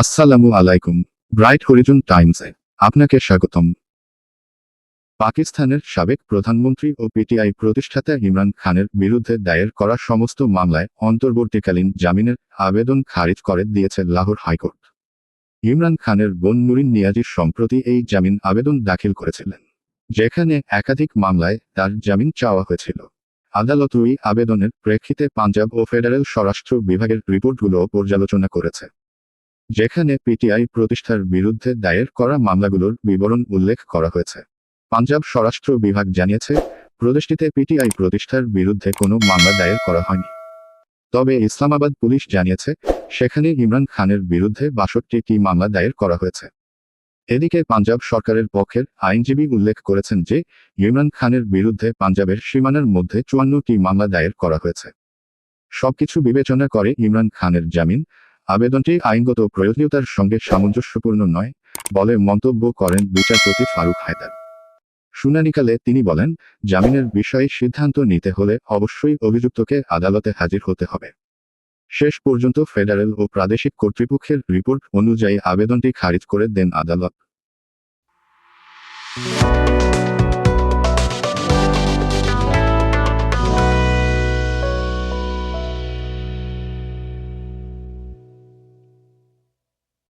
আসসালামু আলাইকুম, ব্রাইট হরিজন টাইমসে আপনাকে স্বাগতম। পাকিস্তানের সাবেক প্রধানমন্ত্রী ও পিটিআই প্রতিষ্ঠাতা ইমরান খানের বিরুদ্ধে দায়ের করা সমস্ত মামলায় অন্তর্বর্তীকালীন জামিনের আবেদন খারিজ করে দিয়েছে লাহোর হাইকোর্ট। ইমরান খানের বোন নুরিন নিয়াজি সম্প্রতি এই জামিন আবেদন দাখিল করেছিলেন, যেখানে একাধিক মামলায় তার জামিন চাওয়া হয়েছিল। আদালত ওই আবেদনের প্রেক্ষিতে পাঞ্জাব ও ফেডারেল স্বরাষ্ট্র বিভাগের রিপোর্টগুলো পর্যালোচনা করেছে। যেখানে পিটিআই প্রতিষ্ঠার বিরুদ্ধে দায়ের করা মামলাগুলোর বিবরণ উল্লেখ করা হয়েছে। পাঞ্জাব স্বরাষ্ট্র বিভাগ জানিয়েছে, প্রদেশটিতে পিটিআই প্রতিষ্ঠার বিরুদ্ধে কোনো মামলা দায়ের করা হয়নি। তবে ইসলামাবাদ পুলিশ জানিয়েছে, সেখানে ইমরান খানের বিরুদ্ধে বাষট্টিটি মামলা দায়ের করা হয়েছে। এদিকে পাঞ্জাব সরকারের পক্ষের আইনজীবী উল্লেখ করেছেন যে, ইমরান খানের বিরুদ্ধে পাঞ্জাবের সীমানার মধ্যে চুয়ান্নটি মামলা দায়ের করা হয়েছে। সবকিছু বিবেচনা করে ইমরান খানের জামিন আবেদনটি আইনগত প্রয়োজনীয়তার সঙ্গে সামঞ্জস্যপূর্ণ নয়, বলে মন্তব্য করেন বিচারপতি ফারুক হায়দার। শুনানিকালে তিনি বলেন, জামিনের বিষয়ে সিদ্ধান্ত নিতে হলে অবশ্যই অভিযুক্তকে আদালতে হাজির হতে হবে। শেষ পর্যন্ত ফেডারেল ও প্রাদেশিক কর্তৃপক্ষের রিপোর্ট অনুযায়ী আবেদনটি খারিজ করে দেন আদালত।